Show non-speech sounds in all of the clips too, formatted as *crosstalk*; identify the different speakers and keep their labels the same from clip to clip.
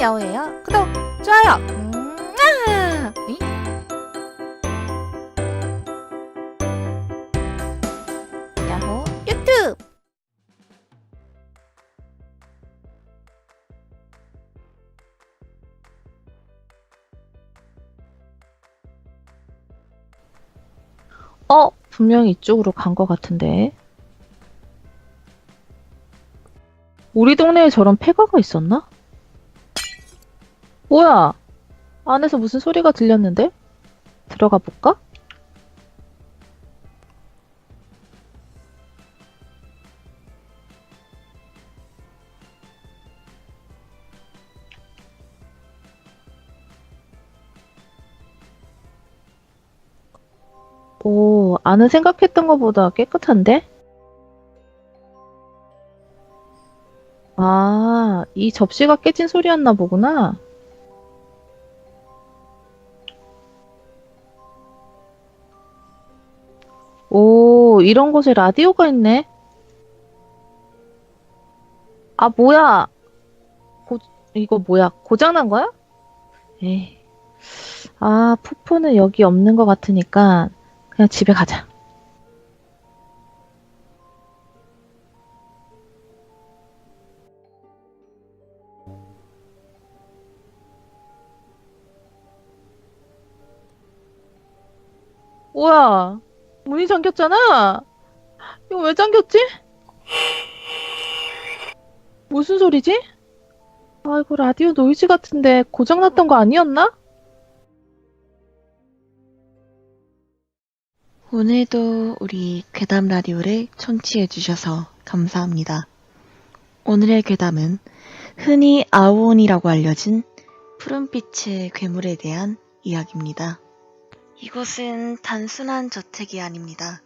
Speaker 1: 야호예요. 구독, 좋아요. 음, 아! 이? 야호 유튜브.
Speaker 2: 어, 분명히 이쪽으로 간 것 같은데. 우리 동네에 저런 폐가가 있었나? 뭐야? 안에서 무슨 소리가 들렸는데? 들어가 볼까? 오, 안은 생각했던 것보다 깨끗한데? 아, 이 접시가 깨진 소리였나 보구나. 오, 이런 곳에 라디오가 있네. 아, 뭐야. 고, 이거 뭐야. 고장난 거야? 에이. 아, 푸푸는 여기 없는 것 같으니까 그냥 집에 가자. 뭐야? 문이 잠겼잖아? 이거 왜 잠겼지? 무슨 소리지? 아이고, 라디오 노이즈 같은데 고장났던 거 아니었나?
Speaker 3: 오늘도 우리 괴담 라디오를 청취해주셔서 감사합니다. 오늘의 괴담은 흔히 아오온이라고 알려진 푸른빛의 괴물에 대한 이야기입니다. 이곳은 단순한 저택이 아닙니다.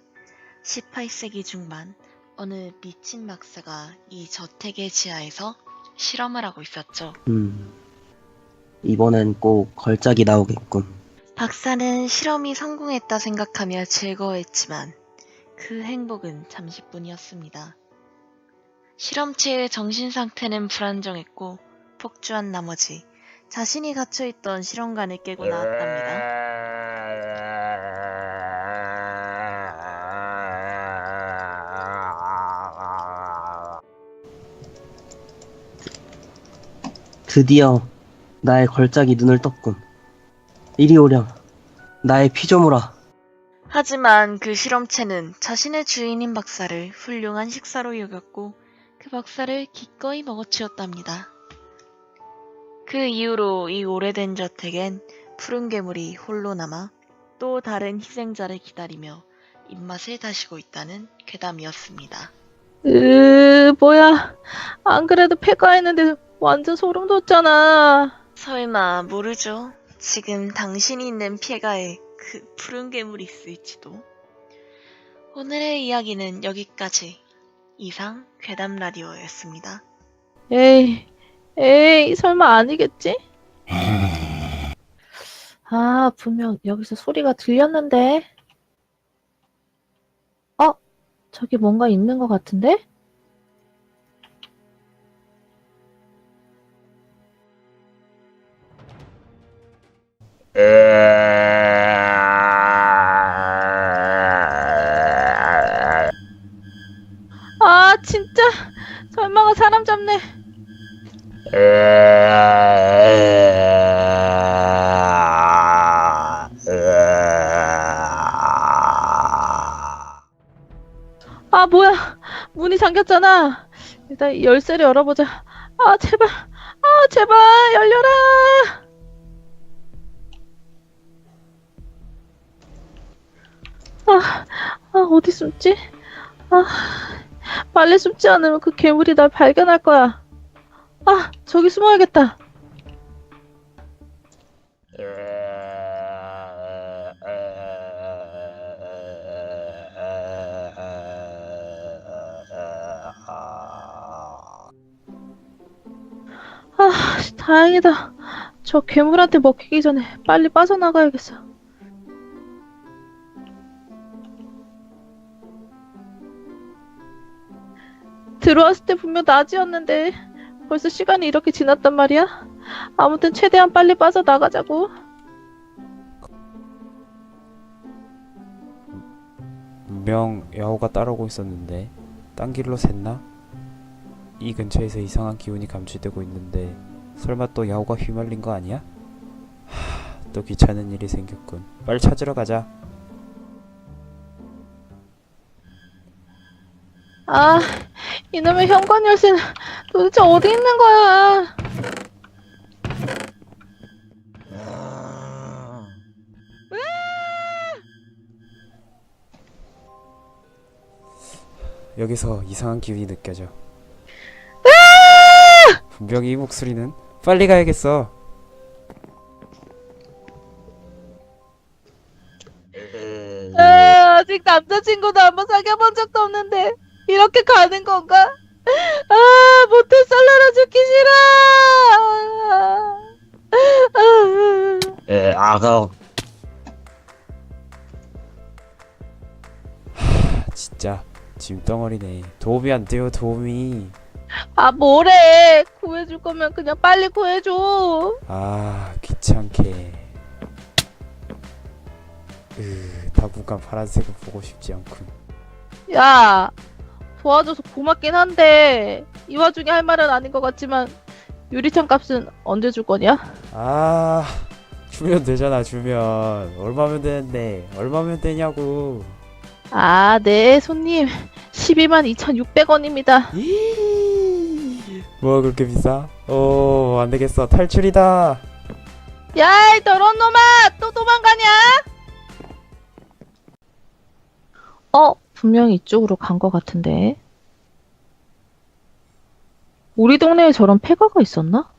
Speaker 3: 18세기 중반 어느 미친 박사가 이 저택의 지하에서 실험을 하고 있었죠.
Speaker 4: 음, 이번엔 꼭 걸작이 나오겠군.
Speaker 3: 박사는 실험이 성공했다 생각하며 즐거워했지만 그 행복은 잠시뿐이었습니다. 실험체의 정신 상태는 불안정했고 폭주한 나머지 자신이 갇혀있던 실험관을 깨고 나왔답니다.
Speaker 4: 드디어 나의 걸작이 눈을 떴군. 이리 오렴. 나의 피조물아.
Speaker 3: 하지만 그 실험체는 자신의 주인인 박사를 훌륭한 식사로 여겼고 그 박사를 기꺼이 먹어치웠답니다. 그 이후로 이 오래된 저택엔 푸른 괴물이 홀로 남아 또 다른 희생자를 기다리며 입맛을 다시고 있다는 괴담이었습니다.
Speaker 2: 으, 뭐야. 안 그래도 폐가했는데 완전 소름 돋잖아.
Speaker 3: 설마 모르죠? 지금 당신이 있는 폐가에 그 푸른 괴물이 있을지도. 오늘의 이야기는 여기까지. 이상 괴담 라디오였습니다.
Speaker 2: 에이, 에이, 설마 아니겠지? *laughs* 아, 분명 여기서 소리가 들렸는데. 어? 저기 뭔가 있는 것 같은데? 아, 진짜. 설마가 사람 잡네. 아, 뭐야. 문이 잠겼잖아. 일단 열쇠를 열어보자. 아, 제발. 아, 제발. 열려라. 어디 숨지? 아, 빨리 숨지 않으면 그 괴물이 날 발견할 거야. 아, 저기 숨어야겠다. 아, 씨, 다행이다. 저 괴물한테 먹히기 전에 빨리 빠져나가야겠어. 들어왔을 때 분명 낮이었는데 벌써 시간이 이렇게 지났단 말이야? 아무튼 최대한 빨리 빠져나가자고.
Speaker 5: 분명 야호가 따라오고 있었는데 딴 길로 샜나? 이 근처에서 이상한 기운이 감지되고 있는데 설마 또 야호가 휘말린 거 아니야? 하, 또 귀찮은 일이 생겼군. 빨리 찾으러 가자.
Speaker 2: 아, 이놈의 현관 열쇠는 도대체 어디 있는 거야?
Speaker 5: 여기서 이상한 기운이 느껴져. 분명히 이 목소리는 빨리 가야겠어.
Speaker 2: 에, 아직 남자친구도 한 번 사귀어본 적도 없는데 이렇게 가는 건가? 아, 모텔 살라라 죽기 싫어. 아,
Speaker 4: 에, 아가,
Speaker 5: 아, 진짜 짐덩어리네. 도움이 안 돼요, 도움이.
Speaker 2: 아, 뭐래? 구해줄 거면 그냥 빨리 구해줘.
Speaker 5: 아, 귀찮게. 으, 당분간 파란색은 보고 싶지 않군.
Speaker 2: 야, 도와줘서 고맙긴 한데 이 와중에 할 말은 아닌 것 같지만 유리창 값은 언제 줄 거냐?
Speaker 5: 아, 주면 되잖아, 주면. 얼마면 되는데, 얼마면 되냐고.
Speaker 2: 아, 네, 손님. 12만 2,600원입니다.
Speaker 5: 이 뭐가 그렇게 비싸? 오, 안 되겠어. 탈출이다.
Speaker 2: 야, 이 더러운 놈아! 또 도망가냐? 어, 분명히 이쪽으로 간 것 같은데. 우리 동네에 저런 폐가가 있었나?